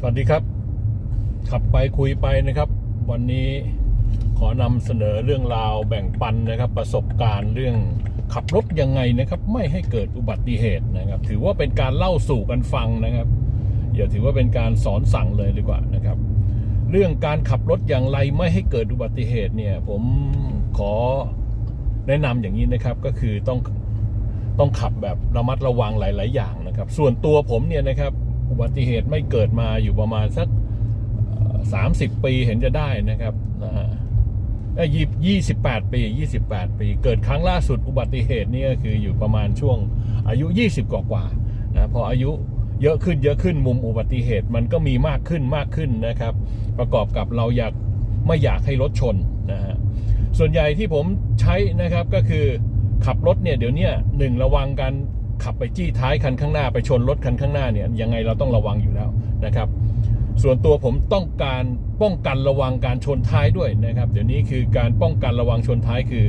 สวัสดีครับ ขับไปคุยไปนะครับ วันนี้ขอนำเสนอเรื่องราวแบ่งปันนะครับ ประสบการณ์เรื่องขับรถยังไงนะครับ ไม่ให้เกิดอุบัติเหตุนะครับ ถือว่าเป็นการเล่าสู่กันฟังนะครับ อย่าถือว่าเป็นการสอนสั่งเลยดีกว่านะครับ เรื่องการขับรถอย่างไรไม่ให้เกิดอุบัติเหตุเนี่ย ผมขอแนะนำอย่างนี้นะครับก็คือต้องต้องขับแบบระมัดระวังหลาย ๆ อย่างนะครับ ส่วนตัวผมเนี่ยนะครับ อุบัติเหตุไม่เกิดมาอยู่ประมาณสักสามสิบปีเห็นจะได้นะครับยี่ยี่สิบแปดปียี่สิบแปดปี เกิดครั้งล่าสุดอุบัติเหตุนี่ก็คืออยู่ประมาณช่วงอายุยี่สิบกว่าๆนะพออายุเยอะขึ้นเยอะขึ้นมุมอุบัติเหตุมันก็มีมากขึ้นมากขึ้นนะครับ ประกอบกับเราอยากไม่อยากให้รถชนนะฮะส่วนใหญ่ที่ผมใช้นะครับก็คือขับรถเนี่ยเดี๋ยวเนี้หนึ่งระวังการ ขับไปจี้ท้ายคันข้างหน้าไปชนรถคันข้างหน้าเนี่ยยังไงเราต้องระวังอยู่แล้วนะครับส่วนตัวผมต้องการป้องกันระวังการชนท้ายด้วยนะครับ เดี๋ยวนี้คือการป้องกันระวังชนท้ายคือ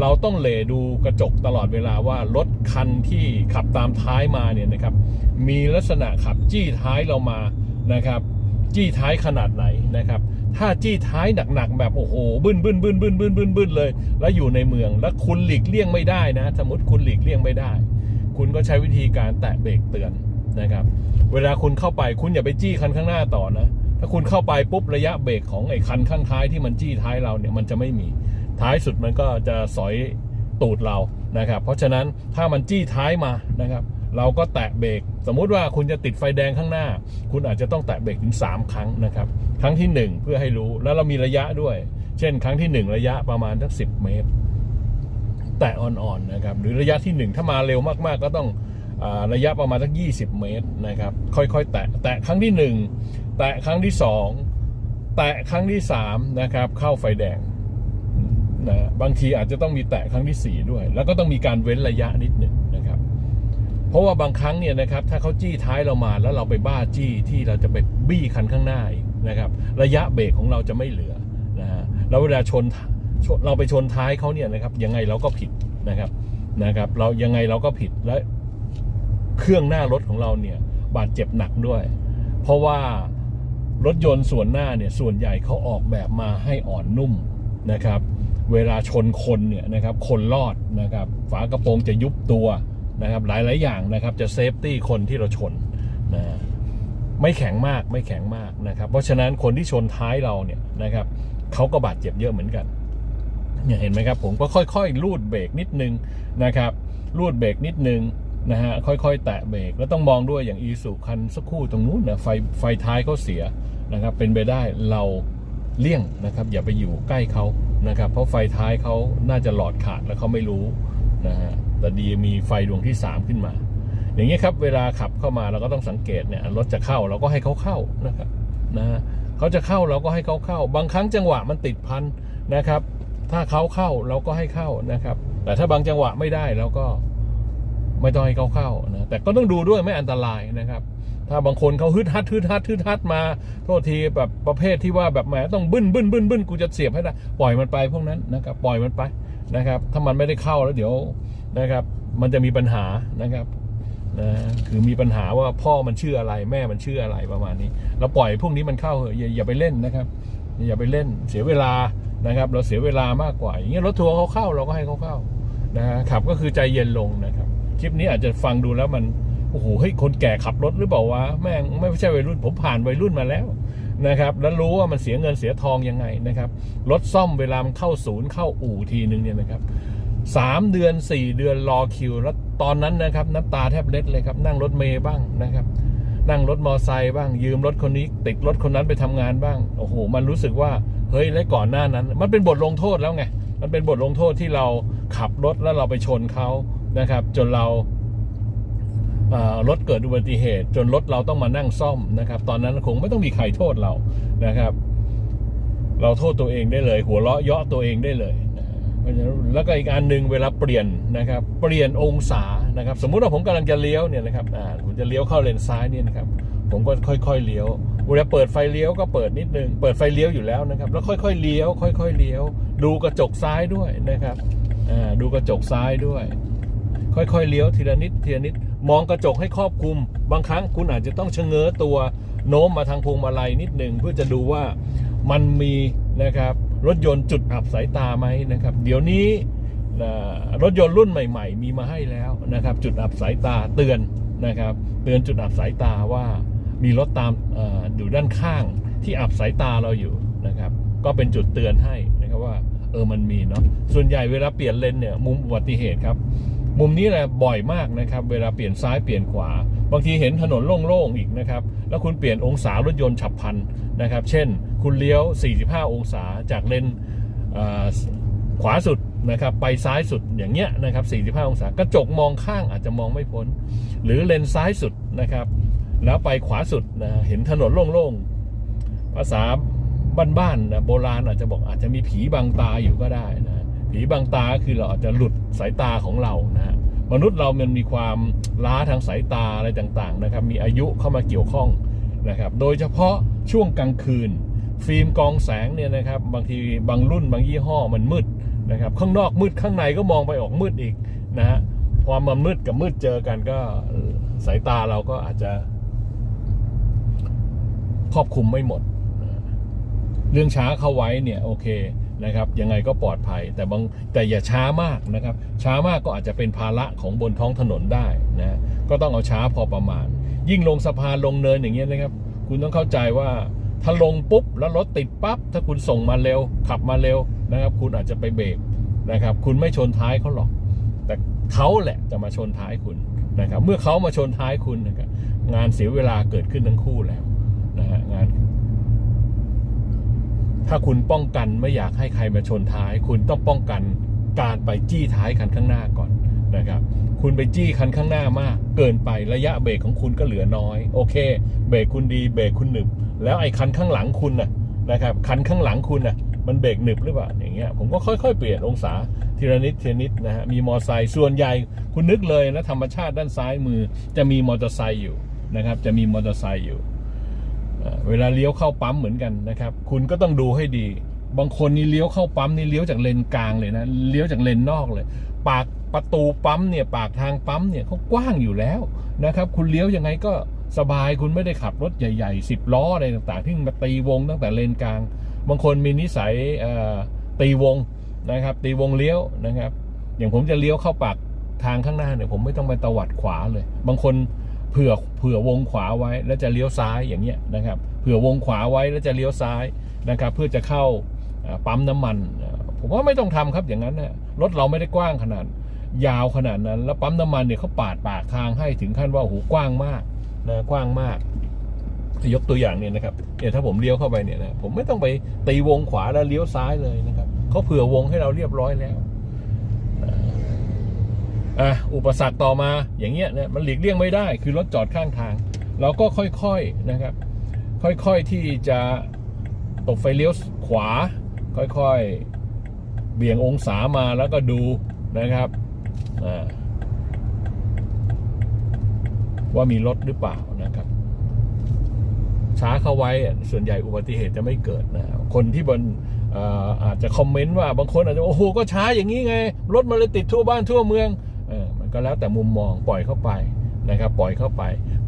เราต้องเหลดูกระจกตลอดเวลาว่ารถคันที่ขับตามท้ายมาเนี่ยนะครับ มีลักษณะขับจี้ท้ายเรามานะครับ จี้ท้ายขนาดไหนนะครับ ถ้าจี้ท้ายหนักๆแบบโอ้โหบึ้นบึ้นบึ้นบึ้นบึ้นบึ้นบึ้นเลย แล้วอยู่ในเมืองแล้วคุณหลีกเลี่ยงไม่ได้นะ สมมติคุณหลีกเลี่ยงไม่ได้ คุณก็ใช้วิธีการแตะเบรกเตือนนะครับ เวลาคุณเข้าไปคุณอย่าไปจี้คันข้างหน้าต่อนะถ้าคุณเข้าไปปุ๊บระยะเบรกของไอ้คันข้างท้ายที่มันจี้ท้ายเราเนี่ยมันจะไม่มีท้ายสุดมันก็จะสอยตูดเรานะครับ เพราะฉะนั้นถ้ามันจี้ท้ายมานะครับเราก็แตะเบรกสมมุติว่าคุณจะติดไฟแดงข้างหน้า คุณอาจจะต้องแตะเบรกถึง 3 ครั้งนะครับ ครั้งที่ 1 เพื่อให้รู้แล้วเรามีระยะด้วย เช่น ครั้งที่ 1 ระยะประมาณสักสิเมตร แตะอ่อนๆนะครับหรือระยะที่ 1 ถ้ามาเร็วมากๆ ก็ต้องอระยะประมาณสัก 20 เมตรนะครับค่อยๆ แตะแตะครั้งที่ 1 แตะครั้งที่ 2 แตะครั้งที่3นะครับเข้าไฟแดงนะบางทีอาจจะต้องมีแตะครั้งที่ 4 ด้วย แล้วก็ต้องมีการเว้นระยะนิดหนึ่งนะครับ เพราะว่าบางครั้งเนี่ยนะครับถ้าเขาจี้ท้ายเรามาแล้วเราไปบ้าจี้ที่เราจะไปบี้คันข้างหน้าอีกนะครับ ระยะเบรกของเราจะไม่เหลือนะฮะแล้วเวลาชน เราไปชนท้ายเขาเนี่ยนะครับ ยังไงเราก็ผิดนะครับนะครับ เรายังไงเราก็ผิดและเครื่องหน้ารถของเราเนี่ย บาดเจ็บหนักด้วย เพราะว่ารถยนต์ส่วนหน้าเนี่ยส่วนใหญ่เขาออกแบบมาให้อ่อนนุ่มนะครับ เวลาชนคนเนี่ยนะครับ คนรอดนะครับ ฝากระโปรงจะยุบตัวนะครับ หลายๆอย่างนะครับ จะเซฟตี้คนที่เราชนนะไม่แข็งมากไม่แข็งมากนะครับ เพราะฉะนั้นคนที่ชนท้ายเราเนี่ยนะครับเขาก็บาดเจ็บเยอะเหมือนกัน เนี่ยเห็นไหมครับผมก็ค่อยๆ ลูดเบรกนิดนึงนะครับลูดเบรกนิดนึงนะฮะค่อยๆ แตะเบรกแล้วต้องมองด้วยอย่างอีสุคันสักครู่ตรงนู้นนะไฟไฟท้ายเขาเสียนะครับเป็นไปได้เราเลี่ยงนะครับ อย่าไปอยู่ใกล้เขานะครับ เพราะไฟท้ายเขาน่าจะหลอดขาดแล้วเขาไม่รู้นะฮะแต่ดีมีไฟดวงที่ 3 ขึ้นมา อย่างนี้ครับเวลาขับเข้ามาเราก็ต้องสังเกตเนี่ยรถจะเข้าเราก็ให้เขาเข้านะครับนะฮะเขาจะเข้าเราก็ให้เขาเข้า บางครั้งจังหวะมันติดพันนะครับ ถ้าเขาเข้าเราก็ให้เข้านะครับ แต่ถ้าบางจังหวะไม่ได้เราก็ไม่ต้องให้เขาเข้านะแต่ก็ต้องดูด้วยไม่อันตรายนะครับ ถ้าบางคนเขาฮึดฮัดฮึดฮัดฮึดฮัดมาโทษทีแบบประเภทที่ว่าแบบแหมต้องบึ้นบึ้นบึ้นบึ้นกูจะเสียบให้ได้ปล่อยมันไปพวกนั้นนะครับ ปล่อยมันไปนะครับ ถ้ามันไม่ได้เข้าแล้วเดี๋ยวนะครับ มันจะมีปัญหานะครับนะคือมีปัญหาว่าพ่อมันชื่ออะไรแม่มันชื่ออะไรประมาณนี้ เราปล่อยพวกนี้มันเข้าเหอะอย่าอย่าไปเล่นนะครับ อย่าไปเล่นเสียเวลา นะครับ เราเสียเวลามากกว่า อย่างเงี้ยรถทัวร์เขาเข้าเราก็ให้เขาเข้านะฮะขับก็คือใจเย็นลงนะครับ คลิปนี้อาจจะฟังดูแล้วมันโอ้โหเฮ้ยคนแก่ขับรถหรือเปล่าวะแม่งไม่ใช่วัยรุ่นผมผ่านวัยรุ่นมาแล้วนะครับแล้วรู้ว่ามันเสียเงินเสียทองยังไงนะครับรถซ่อมเวลามันเข้าศูนย์เข้าอู่ทีนึงเนี่ยนะครับสามเดือนสี่เดือนรอคิว แล้วตอนนั้นนะครับน้ำตาแทบเล็ดเลยครับ นั่งรถเมย์บ้างนะครับ นั่งรถมอไซค์บ้างยืมรถคนนี้ ติดรถคนนั้นไปทำงานบ้างโอ้โหมันรู้สึกว่า เฮ้ยและก่อนหน้านั้น มันเป็นบทลงโทษแล้วไงมันเป็นบทลงโทษที่เราขับรถแล้วเราไปชนเขานะครับ จนเรารถเกิดอุบัติเหตุ จนรถเราต้องมานั่งซ่อมนะครับ ตอนนั้นคงไม่ต้องมีใครโทษเรานะครับ เราโทษตัวเองได้เลย หัวเราะเยาะตัวเองได้เลยเพราะฉะนั้นแล้วก็อีกอันหนึ่งเวลาเปลี่ยนนะครับ เปลี่ยนองศานะครับ สมมุติว่าผมกำลังจะเลี้ยวเนี่ยนะครับผมจะเลี้ยวเข้าเลนซ้ายเนี่ยนะครับ ผมก็ค่อยๆเลี้ยวเวลาเปิดไฟเลี้ยวก็เปิดนิดนึง เปิดไฟเลี้ยวอยู่แล้วนะครับ แล้วค่อยๆเลี้ยว ค่อยๆเลี้ยว ดูกระจกซ้ายด้วยนะครับอ่าดูกระจกซ้ายด้วย ค่อยๆเลี้ยวทีละนิดทีละนิด มองกระจกให้ครอบคลุม บางครั้งคุณอาจจะต้องชะเง้อตัวโน้มมาทางพวงมาลัยนิดหนึ่งเพื่อจะดูว่ามันมีนะครับรถยนต์จุดอับสายตาไหมนะครับ เดี๋ยวนี้รถยนต์รุ่นใหม่ ๆ มีมาให้แล้วนะครับ จุดอับสายตาเตือนนะครับ เตือนจุดอับสายตาว่า มีรถตามอยู่ด้านข้างที่อับสายตาเราอยู่นะครับ ก็เป็นจุดเตือนให้นะครับว่า เออมันมีเนาะส่วนใหญ่เวลาเปลี่ยนเลนเนี่ยมุมอุบัติเหตุครับ มุมนี้แหละบ่อยมากนะครับ เวลาเปลี่ยนซ้ายเปลี่ยนขวา บางทีเห็นถนนโล่งๆอีกนะครับ แล้วคุณเปลี่ยนองศารถยนต์ฉับพลันนะครับ เช่น คุณเลี้ยว 45 องศาจากเลนเขวาสุดนะครับไปซ้ายสุดอย่างเงี้ยนะครับ 45 องศากระจกมองข้างอาจจะมองไม่พ้น หรือเลนซ้ายสุดนะครับ แล้วไปขวาสุดนะเห็นถนนโล่งๆ ภาษาบ้านๆนะโบราณอาจจะบอกอาจจะมีผีบังตาอยู่ก็ได้นะผีบังตาคือเราอาจจะหลุดสายตาของเรานะฮะมนุษย์เรามันมีความล้าทางสายตาอะไรต่างๆนะครับ มีอายุเข้ามาเกี่ยวข้องนะครับ โดยเฉพาะช่วงกลางคืน ฟิล์มกองแสงเนี่ยนะครับ บางทีบางรุ่นบางยี่ห้อมันมืดนะครับ ข้างนอกมืดข้างในก็มองไปออกมืดอีกนะฮะความมันมืดกับมืดเจอกันก็สายตาเราก็อาจจะ ครอบคลุมไม่หมด เรื่องช้าเข้าไว้เนี่ยโอเคนะครับยังไงก็ปลอดภัยแต่บางแต่อย่าช้ามากนะครับ ช้ามากก็อาจจะเป็นภาระของบนท้องถนนได้นะก็ต้องเอาช้าพอประมาณ ยิ่งลงสะพานลงเนินอย่างเงี้ยนะครับ คุณต้องเข้าใจว่าถ้าลงปุ๊บแล้วรถติดปั๊บถ้าคุณส่งมาเร็ว ขับมาเร็วนะครับ คุณอาจจะไปเบรกนะครับ คุณไม่ชนท้ายเขาหรอก แต่เขาแหละจะมาชนท้ายคุณนะครับ เมื่อเขามาชนท้ายคุณนะครับงานเสียเวลาเกิดขึ้นทั้งคู่แล้ว นะฮะงาน ถ้าคุณป้องกันไม่อยากให้ใครมาชนท้าย คุณต้องป้องกันการไปจี้ท้ายคันข้างหน้าก่อนนะครับ คุณไปจี้คันข้างหน้ามากเกินไประยะเบรกของคุณก็เหลือน้อย โอเค เบรกคุณดีเบรกคุณหนึบ แล้วไอ้คันข้างหลังคุณนะนะครับคันข้างหลังคุณนะมันเบรกหนึบหรือเปล่าอย่างเงี้ยผมก็ค่อยๆเปลี่ยนองศาทีละนิดทีละนิดนะฮะมีมอเตอร์ไซค์ส่วนใหญ่คุณนึกเลยนะธรรมชาติด้านซ้ายมือ จะมีมอเตอร์ไซค์อยู่นะครับ จะมีมอเตอร์ไซค์อยู่ เวลาเลี้ยวเข้าปั๊มเหมือนกันนะครับ คุณก็ต้องดูให้ดี บางคนนี่เลี้ยวเข้าปั๊มนี่เลี้ยวจากเลนกลางเลยนะเลี้ยวจากเลนนอกเลย ปากประตูปั๊มเนี่ยปากทางปั๊มเนี่ยเขากว้างอยู่แล้วนะครับ คุณเลี้ยวยังไงก็สบายคุณไม่ได้ขับรถใหญ่ๆสิบล้ออะไรต่างๆ ที่มาตีวงตั้งแต่เลนกลาง บางคนมีนิสัยตีวงนะครับ ตีวงเลี้ยวนะครับ อย่างผมจะเลี้ยวเข้าปากทางข้างหน้าเนี่ยผมไม่ต้องไปตวัดขวาเลย บางคน เผื่อเผื่อวงขวาไว้แล้วจะเลี้ยวซ้ายอย่างเงี้ยนะครับเผื่อวงขวาไว้แล้วจะเลี้ยวซ้ายนะครับเพื่อจะเข้าปั๊มน้ำมัน ผมว่าไม่ต้องทำครับอย่างนั้นนะรถเราไม่ได้กว้างขนาด ยาวขนาดนั้น แล้วปั๊มน้ำมันเนี่ยเขาปาดปากทางให้ถึงขั้นว่าโอ้โหกว้างมากนะกว้างมากยกตัวอย่างเนี่ยนะครับเนี่ยถ้าผมเลี้ยวเข้าไปเนี่ยนะผมไม่ต้องไปตีวงขวาแล้วเลี้ยวซ้ายเลยนะครับเขาเผื่อวงให้เราเรียบร้อยแล้ว อะอุปสรรคต่อมาอย่างเงี้ยเนี่ยมันหลีกเลี่ยงไม่ได้คือรถจอดข้างทาง เราก็ค่อยๆนะครับ ค่อยๆที่จะตบไฟเลี้ยวขวา ค่อยๆเบี่ยงองศามาแล้วก็ดูนะครับว่ามีรถหรือเปล่านะครับ ช้าเข้าไว้ส่วนใหญ่อุบัติเหตุจะไม่เกิดนะคนที่บนเอ่อาจจะคอมเมนต์ว่าบางคนอาจจะโอ้โหก็ช้าอย่างนี้ไง รถมันเลยติดทั่วบ้านทั่วเมือง ก็แล้วแต่มุมมองปล่อยเข้าไปนะครับ ปล่อยเข้าไป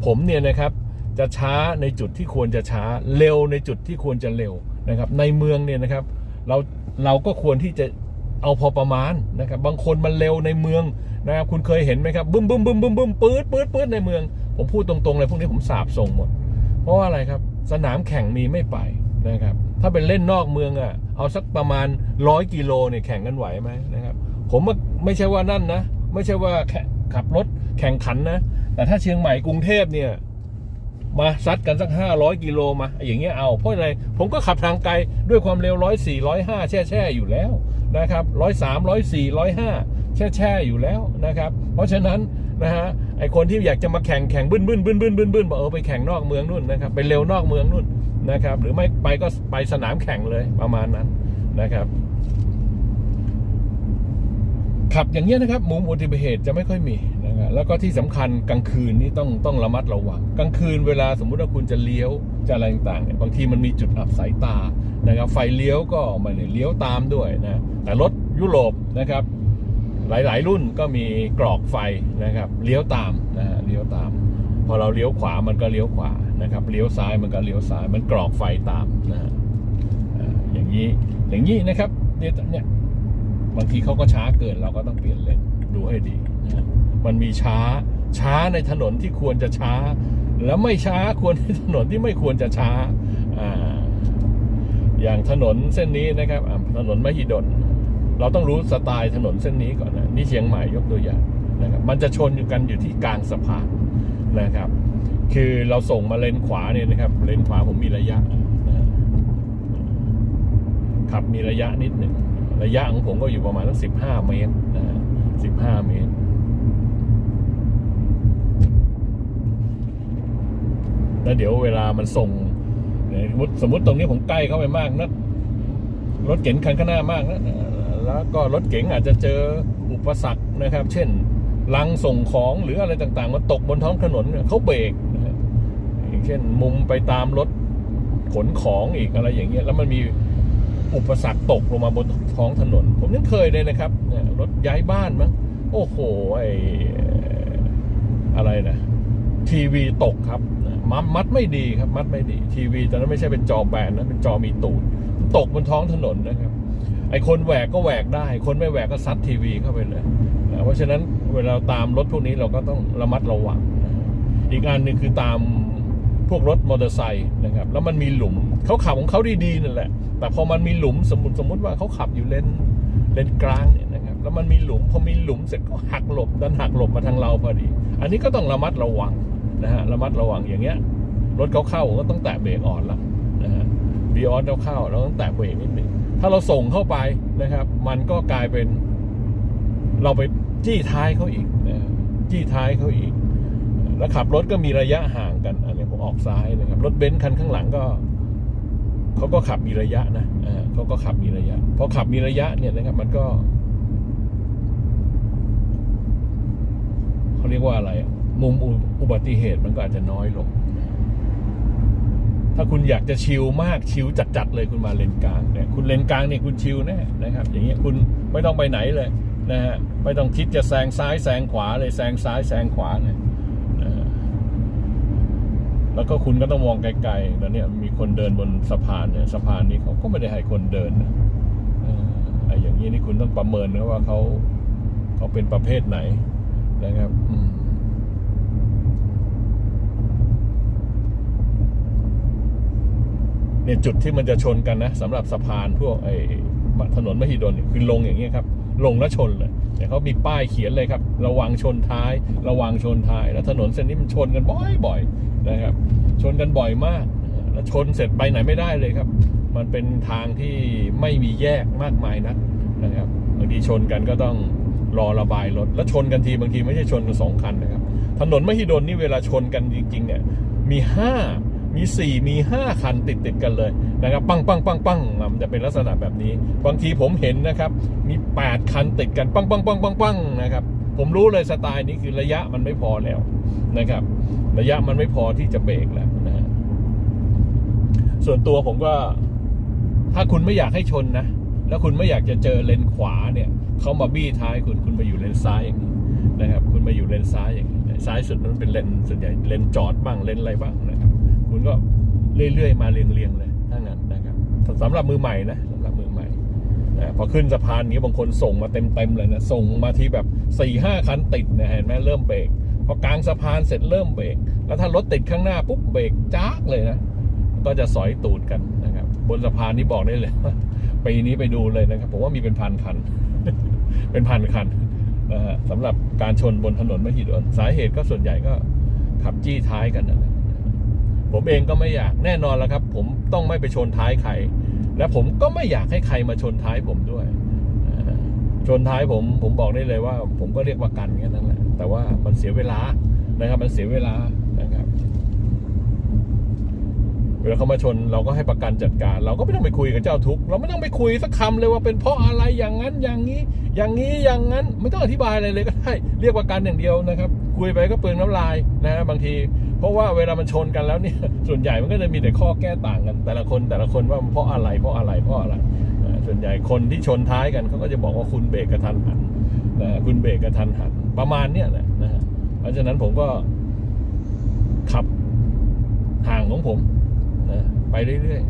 ผมเนี่ยนะครับจะช้าในจุดที่ควรจะช้าเร็วในจุดที่ควรจะเร็วนะครับ ในเมืองเนี่ยนะครับ เราเราก็ควรที่จะเอาพอประมาณนะครับ บางคนมันเร็วในเมืองนะครับคุณเคยเห็นไหมครับบึ้มบึ้มบึ้มบึ้มบึ้มปื๊ดปื๊ดปื๊ดในเมือง ผมพูดตรงๆเลยพวกนี้ผมสาบส่งหมด เพราะว่าอะไรครับ สนามแข่งมีไม่ไปนะครับ ถ้าเป็นเล่นนอกเมืองอะเอาสักประมาณร้อยกิโลเนี่ยแข่งกันไหวไหมนะครับ ผมไม่ใช่ว่านั่นนะ ไม่ใช่ว่าขับรถแข่งขันนะ แต่ถ้าเชียงใหม่กรุงเทพเนี่ย มาซัดกันสักห้าร้อยกิโลมา อย่างเงี้ยเอาเพราะอะไรผมก็ขับทางไกลด้วยความเร็วร้อยสี่ร้อยห้าแช่แช่อยู่แล้วนะครับร้อยสามร้อยสี่ร้อยห้าแช่แช่อยู่แล้วนะครับ เพราะฉะนั้นนะฮะไอคนที่อยากจะมาแข่งแข่งบึ้นบึ้นบึ้นบึ้นบึ้นบึ้นบอกเออไปแข่งนอกเมืองนู่นนะครับไปเร็วนอกเมืองนู่นนะครับ หรือไม่ไปก็ไปสนามแข่งเลยประมาณนั้นนะครับ ขับอย่างเงี้ยนะครับมุมอุบัติเหตุจะไม่ค่อยมีนะครับแล้วก็ที่สำคัญกลางคืนนี่ต้องต้องระมัดระวังกลางคืนเวลาสมมุติว่าคุณจะเลี้ยวจะอะไรต่างๆเนี่ยบางทีมันมีจุดอับสายตานะครับ ไฟเลี้ยวก็ไมันเลี้ยวตามด้วยนะแต่รถยุโรปนะครับ หลายๆ รุ่นก็มีกรอกไฟนะครับเลี้ยวตามนะเลี้ยวตาม พอเราเลี้ยวขวามันก็เลี้ยวขวานะครับเลี้ยวซ้ายมันก็เลี้ยวซ้ายมันกรอกไฟตามนะอย่างนี้อย่างนี้นะครับเนี่ย บางทีเขาก็ช้าเกินเราก็ต้องเปลี่ยนเลนดูให้ดี มันมีช้าช้าในถนนที่ควรจะช้า แล้วไม่ช้าควรในถนนที่ไม่ควรจะช้าอ่าอย่างถนนเส้นนี้นะครับถนนมหิดลเราต้องรู้สไตล์ถนนเส้นนี้ก่อนนะนี่เชียงใหม่ยกตัวอย่างนะครับมันจะชนอยู่กันอยู่ที่กลางสะพานนะครับ คือเราส่งมาเลนขวาเนี่ยนะครับ เลนขวาผมมีระยะนะขับมีระยะนิดหนึ่ง ระยะของผมก็อยู่ประมาณสักสิบห้าเมตรนะสิบห้าเมตร แล้วเดี๋ยวเวลามันส่งสมมติสมมติตรงนี้ผมใกล้เข้าไปมากนะรถเก๋งคันข้างหน้ามากนะแล้วก็รถเก๋งอาจจะเจออุปสรรคนะครับ เช่นลังส่งของหรืออะไรต่างๆ มาตกบนท้องถนนเขาเบรกนะอย่างเช่นมุมไปตามรถขนของอีกอะไรอย่างเงี้ยแล้วมันมี อุปสรรคตกลงมาบนท้องถนน ผมยังเคยเลยนะครับรถย้ายบ้านมั้งโอ้โหไออะไรนะทีวีตกครับมัดมัดไม่ดีครับ มัดไม่ดี ทีวีตอนนั้นไม่ใช่เป็นจอแบนนะเป็นจอมีตูดตกบนท้องถนนนะครับ ไอคนแหวกก็แหวกได้ คนไม่แหวกก็ซัดทีวีเข้าไปเลยนะเพราะฉะนั้นเวลาตามรถพวกนี้เราก็ต้องระมัดระวังนะอีกอันหนึ่งคือตาม พวกรถมอเตอร์ไซค์นะครับ แล้วมันมีหลุมเขาขับของเขาดีๆนั่นแหละ แต่พอมันมีหลุมสมมติสมมติว่าเขาขับอยู่เลนเลนกลางเนี่ยนะครับ แล้วมันมีหลุมพอมีหลุมเสร็จก็หักหลบดันหักหลบมาทางเราพอดี อันนี้ก็ต้องระมัดระวังนะฮะระมัดระวังอย่างเงี้ยรถเขาเข้าก็ต้องแตะเบรกอ่อนละนะฮะบีออนเราเข้าเราต้องแตะเบรกนิดหนึ่งถ้าเราส่งเข้าไปนะครับ มันก็กลายเป็น เราไปจี้ท้ายเขาอีกนะจี้ท้ายเขาอีก แล้วขับรถก็มีระยะห่างกันอันนี้ผมออกซ้ายนะครับ รถเบนซ์คันข้างหลังก็เขาก็ขับมีระยะนะอ่าเขาก็ขับมีระยะพอขับมีระยะเนี่ยนะครับมันก็เขาเรียกว่าอะไร มุมอุอุบัติเหตุมันก็อาจจะน้อยลง ถ้าคุณอยากจะชิลมากชิลจัดๆเลยคุณมาเลนกลางเนี่ยคุณเลนกลางเนี่ยคุณชิลแน่นะครับ อย่างเงี้ยคุณไม่ต้องไปไหนเลยนะฮะไม่ต้องคิดจะแซงซ้ายแซงขวาเลยแซงซ้ายแซงขวาเลยนะฮะ แล้วก็คุณก็ต้องมองไกลๆแล้วเนี่ยมีคนเดินบนสะพานเนี่ยสะพานนี้เขาก็ไม่ได้ให้คนเดินนะไอ้อย่างนี้นี่คุณต้องประเมินนะว่าเขาเขาเป็นประเภทไหนนะครับเนี่ยจุดที่มันจะชนกันนะสำหรับสะพานพวกไอ้ถนนมหิดลเนี่ยคือลงอย่างเงี้ยครับ ลงแล้วชนเลยเนี่ยเขามีป้ายเขียนเลยครับ ระวังชนท้าย ระวังชนท้าย แล้วถนนเส้นนี้มันชนกันบ่อยๆ นะครับ ชนกันบ่อยมากแล้วชนเสร็จไปไหนไม่ได้เลยครับ มันเป็นทางที่ไม่มีแยกมากมายนักนะครับบางทีชนกันก็ต้องรอระบายรถแล้วชนกันทีบางทีไม่ใช่ชนสองคันนะครับ ถนนมหิดลนี่เวลาชนกันจริงๆเนี่ยมีห้ามีสี่มีห้าคันติดติดๆกันเลยนะครับ ปังปังปังปังมันจะเป็นลักษณะแบบนี้ บางทีผมเห็นนะครับ มีแปดคันติดกัน ปังปังปังปังปังนะครับ ผมรู้เลยสไตล์นี้คือระยะมันไม่พอแล้วนะครับ ระยะมันไม่พอที่จะเบรกแล้วนะฮะส่วนตัวผมก็ ถ้าคุณไม่อยากให้ชนนะ แล้วคุณไม่อยากจะเจอเลนขวาเนี่ยเขามาบี้ท้ายคุณคุณมาอยู่เลนซ้ายอย่างนี้นะครับ คุณมาอยู่เลนซ้ายอย่างนี้ซ้ายสุดมันเป็นเลนส่วนใหญ่เลนจอดบ้างเลนอะไรบ้างนะครับ คุณก็เรื่อยๆมาเรียงๆเลยถ้างั้นนะครับสำหรับมือใหม่นะ พอขึ้นสะพานนี้บางคนส่งมาเต็มๆเลยนะส่งมาที่แบบ4ี่ห้าคันติดนะเห็นไหมเริ่มเบรกพอกลางสะพานเสร็จเริ่มเบรกแล้วถ้ารถติดข้างหน้าปุ๊บเบรกจ้ากเลยนะก็จะสอยตูดกันนะครับบนสะพานนี้บอกได้เลยปีนี้ไปดูเลยนะครับผมว่ามีเป็นพันคัน เป็นพันคันนะฮะสำหรับการชนบนถนนมหิดลสาเหตุก็ส่วนใหญ่ก็ขับจี้ท้ายกันนั่นแหละ ผมเองก็ไม่อยากแน่นอนแล้วครับ ผมต้องไม่ไปชนท้ายใคร และผมก็ไม่อยากให้ใครมาชนท้ายผมด้วยชนท้ายผมผมบอกได้เลยว่า ผมก็เรียกว่ากันแค่นั้นแหละ แต่ว่ามันเสียเวลานะครับ มันเสียเวลานะครับ เวลาเขามาชนเราก็ให้ประกันจัดการ เราก็ไม่ต้องไปคุยกับเจ้าทุกเราไม่ต้องไปคุยสักคำเลยว่าเป็นเพราะอะไรอย่างนั้นอย่างนี้ อย่างนี้อย่างนั้น ไม่ต้องอธิบายอะไรเลยก็ได้เรียกประกันอย่างเดียวนะครับ คุยไปก็เปลืองน้ำลายนะบางที ราะว่าเวลามันชนกันแล้วเนี่ยส่วนใหญ่มันก็จะมีแต่ข้อแก้ต่างกัน แต่ละคนแต่ละคนว่ามันเพราะอะไรเพราะอะไรเพราะอะไรส่วนใหญ่คนที่ชนท้ายกันเขาก็จะบอกว่าคุณเบรกกระทันหันนะคุณเบรกกระทันหันประมาณเนี้ยแหละนะฮะเพราะฉะนั้นผมก็ขับห่างของผมนะไปเรื่อย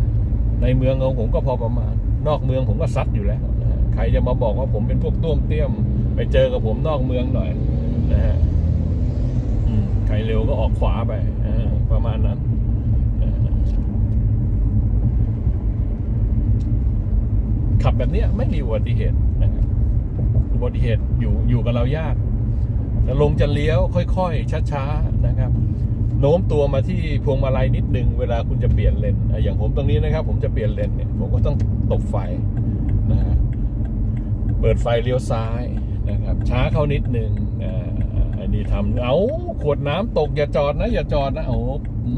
ๆในเมืองของผมก็พอประมาณ นอกเมืองผมก็ซัดอยู่แล้วนะใครจะมาบอกว่าผมเป็นพวกต้วมเตี้ยม ไปเจอกับผมนอกเมืองหน่อยนะฮะ ครเร็วก็ออกขวาไปประมาณนั้นขับแบบเนี้ยไม่มีอุบัติเหตุนะครับอุบัติเหตุอยู่อยู่กับเรายากจะลงจะเลี้ยวค่อยๆช้าๆนะครับ โน้มตัวมาที่พวงมาลัยนิดนึงเวลาคุณจะเปลี่ยนเลนอย่างผมตรงนี้นะครับ ผมจะเปลี่ยนเลนเนี่ยผมก็ต้องตบไฟนะฮะเปิดไฟเลี้ยวซ้ายนะครับช้าเข้านิดนึง อย่าทำเอาขวดน้ำตกอย่าจอดนะ อย่าจอดนะโอ้อื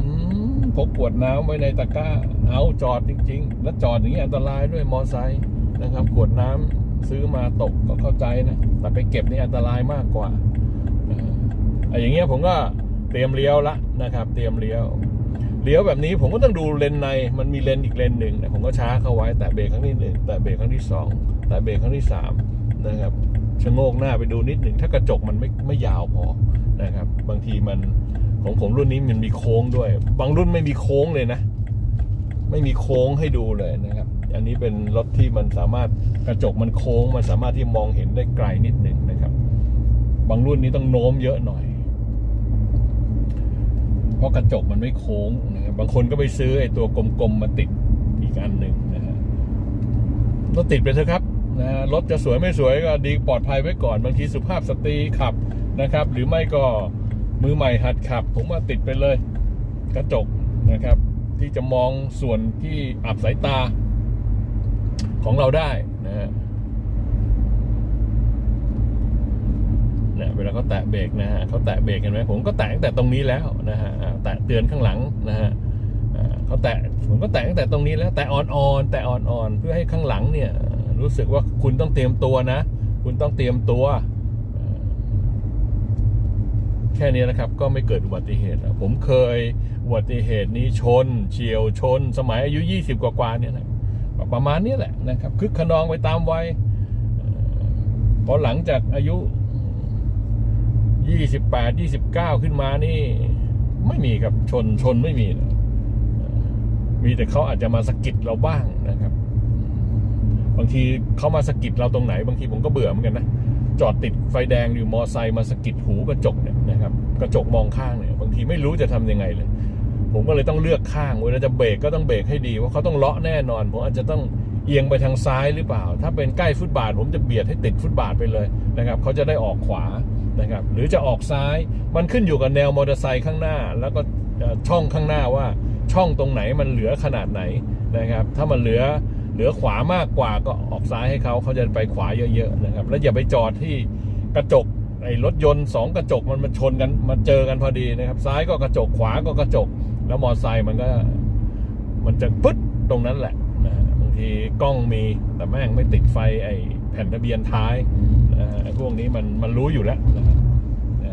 มพกขวดน้ำไว้ในตะกร้า เอาจอดจริง ๆ แล้วจอดอย่างนี้อันตรายด้วยมอไซค์นะครับ ขวดน้ำซื้อมาตกก็เข้าใจนะแต่ไปเก็บนี่อันตรายมากกว่านะฮะอะอย่างเงี้ยผมก็เตรียมเลี้ยวละนะครับ เตรียมเลี้ยวเลี้ยวแบบนี้ผมก็ต้องดูเลนใน มันมีเลนอีกเลนหนึ่งนะผมก็ช้าเข้าไว้แต่เบรกครั้งที่หนึ่งแต่เบรกครั้งที่สองแต่เบรกครั้งที่สามนะครับ ชะโงกหน้าไปดูนิดหนึ่งถ้ากระจกมันไม่ไม่ยาวพอนะครับ บางทีมันของผมรุ่นนี้มันมีโค้งด้วย บางรุ่นไม่มีโค้งเลยนะ ไม่มีโค้งให้ดูเลยนะครับ อันนี้เป็นรถที่มันสามารถกระจกมันโค้งมันสามารถที่มองเห็นได้ไกลนิดหนึ่งนะครับ บางรุ่นนี้ต้องโน้มเยอะหน่อย เพราะกระจกมันไม่โค้งนะครับบางคนก็ไปซื้อไอ้ตัวกลมๆมาติดอีกอันหนึ่งนะฮะก็ติดไปเถอะครับ นะรถจะสวยไม่สวยก็ดีปลอดภัยไว้ก่อนบางทีสุภาพสตรีขับนะครับ หรือไม่ก็มือใหม่หัดขับ ผมว่าติดไปเลย กระจกนะครับ ที่จะมองส่วนที่อับสายตาของเราได้นะฮะเนี่ยเวลาเขาแตะเบรกนะฮะเขาแตะเบรกเห็นไหมผมก็แตะตั้งแต่ตรงนี้แล้วนะฮะแตะเตือนข้างหลังนะฮะเขาแตะผมก็แตะตั้งแต่ตรงนี้แล้ว แต่อ่อนๆแต่อ่อนๆเพื่อให้ข้างหลังเนี่ย รู้สึกว่าคุณต้องเตรียมตัวนะ คุณต้องเตรียมตัว แค่นี้นะครับก็ไม่เกิดอุบัติเหตุ ผมเคยอุบัติเหตุนี้ชน เฉียวชน สมัยอายุ 20 กว่าๆเนี่ยนะประมาณนี้แหละนะครับคึกขนองไปตามวัยพอหลังจากอายุ 28 29 ขึ้นมานี่ ไม่มีครับชนชนไม่มีนะมีแต่เขาอาจจะมาสะกิดเราบ้างนะครับางทีเขามาสกิดเราตรงไหน บางทีผมก็เบื่อเหมือนกันนะจอดติดไฟแดงอยู่มอไซค์มาสกิดหูกระจกเนี่ยนะครับกระจกมองข้างเนี่ยบางทีไม่รู้จะทำยังไงเลย ผมก็เลยต้องเลือกข้างเวลาจะเบรกก็ต้องเบรกให้ดีว่าเขาต้องเลาะแน่นอนผมอาจจะต้องเอียงไปทางซ้ายหรือเปล่า ถ้าเป็นใกล้ฟุตบาท ผมจะเบียดให้ติดฟุตบาทไปเลยนะครับเขาจะได้ออกขวานะครับหรือจะออกซ้ายมันขึ้นอยู่กับแนวมอเตอร์ไซค์ข้างหน้า แล้วก็ช่องข้างหน้าว่าช่องตรงไหนมันเหลือขนาดไหนนะครับ ถ้ามันเหลือ เหลือขวามากกว่าก็ออกซ้ายให้เขาเขาจะไปขวาเยอะๆนะครับ แล้วอย่าไปจอดที่กระจกไอ้รถยนต์สองกระจกมันมาชนกันมาเจอกันพอดีนะครับ ซ้ายก็กระจกขวาก็กระจก แล้วมอเตอร์ไซค์มันก็ มันจะปึ๊ดตรงนั้นแหละนะบางทีกล้องมีแต่แม่งไม่ติดไฟไอ้แผ่นทะเบียนท้ายนะฮะไอ้พวกนี้มันมันรู้อยู่แล้วนะ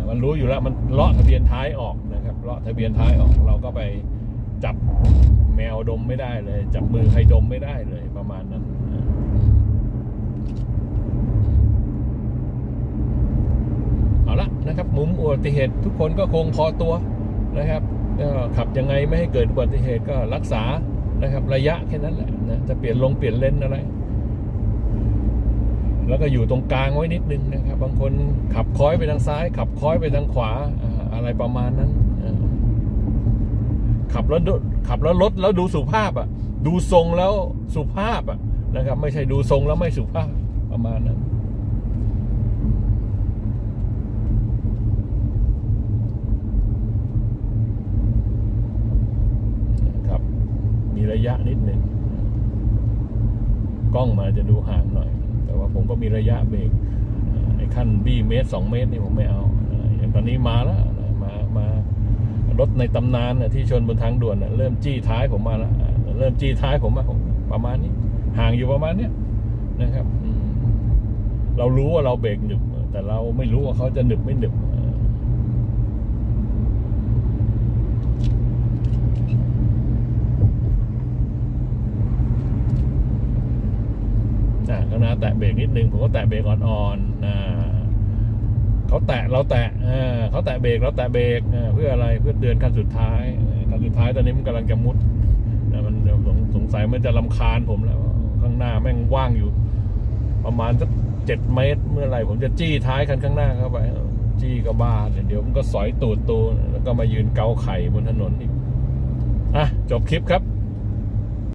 มันรู้อยู่แล้วมันเลาะทะเบียนท้ายออกนะครับเลาะทะเบียนท้ายออกเราก็ไปจับแมวดมไม่ได้เลย จับมือใครดมไม่ได้เลยประมาณนั้นเอาละนะครับ มุมอุบัติเหตุทุกคนก็คงพอตัวนะครับก็ขับยังไงไม่ให้เกิดอุบัติเหตุก็รักษานะครับ ระยะแค่นั้นแหละนะจะเปลี่ยนลงเปลี่ยนเลนอะไร แล้วก็อยู่ตรงกลางไว้นิดนึงนะครับ บางคนขับค้อยไปทางซ้าย ขับค้อยไปทางขวาอะไรประมาณนั้นขับแล้ว ขับแล้วรถแล้วดูสุภาพอะ ดูทรงแล้วสุภาพอะนะครับ ไม่ใช่ดูทรงแล้วไม่สุภาพประมาณนั้นครับมีระยะนิดหนึ่งกล้องมาจะดูห่างหน่อย แต่ว่าผมก็มีระยะเบรกไอ้ขั้นบี้เมตรสองเมตรนี่ผมไม่เอาอย่างตอนนี้มาแล้ว รถในตำนานที่ชนบนทางด่วนเริ่มจี้ท้ายผมมาแล้วเริ่มจี้ท้ายผมมาประมาณนี้ ห่างอยู่ประมาณเนี้ยนะครับเรารู้ว่าเราเบรกหนึบแต่เราไม่รู้ว่าเขาจะหนึบไม่หนึบอะข้างหน้าแตะเบรกนิดนึงผมก็แตะเบรกอ่อนๆนะ เขาแตะเราแตะเออเขาแตะเบรกเราแตะเบรกเออเพื่ออะไรเพื่อเตือนคันสุดท้ายคันสุดท้ายตอนนี้มันกำลังจะมุดนะมันสงสงสัยมันจะลำคาญผมแล้ว ข้างหน้าแม่งว่างอยู่ ประมาณสักเจ็ดเมตร เมื่อไหร่ผมจะจี้ท้ายคันข้างหน้าเข้าไปจี้ก็บ้าเดี๋ยวมันก็สอยตูดตูแล้วก็มายืนเกาไข่บนถนนอีกอะจบคลิปครับ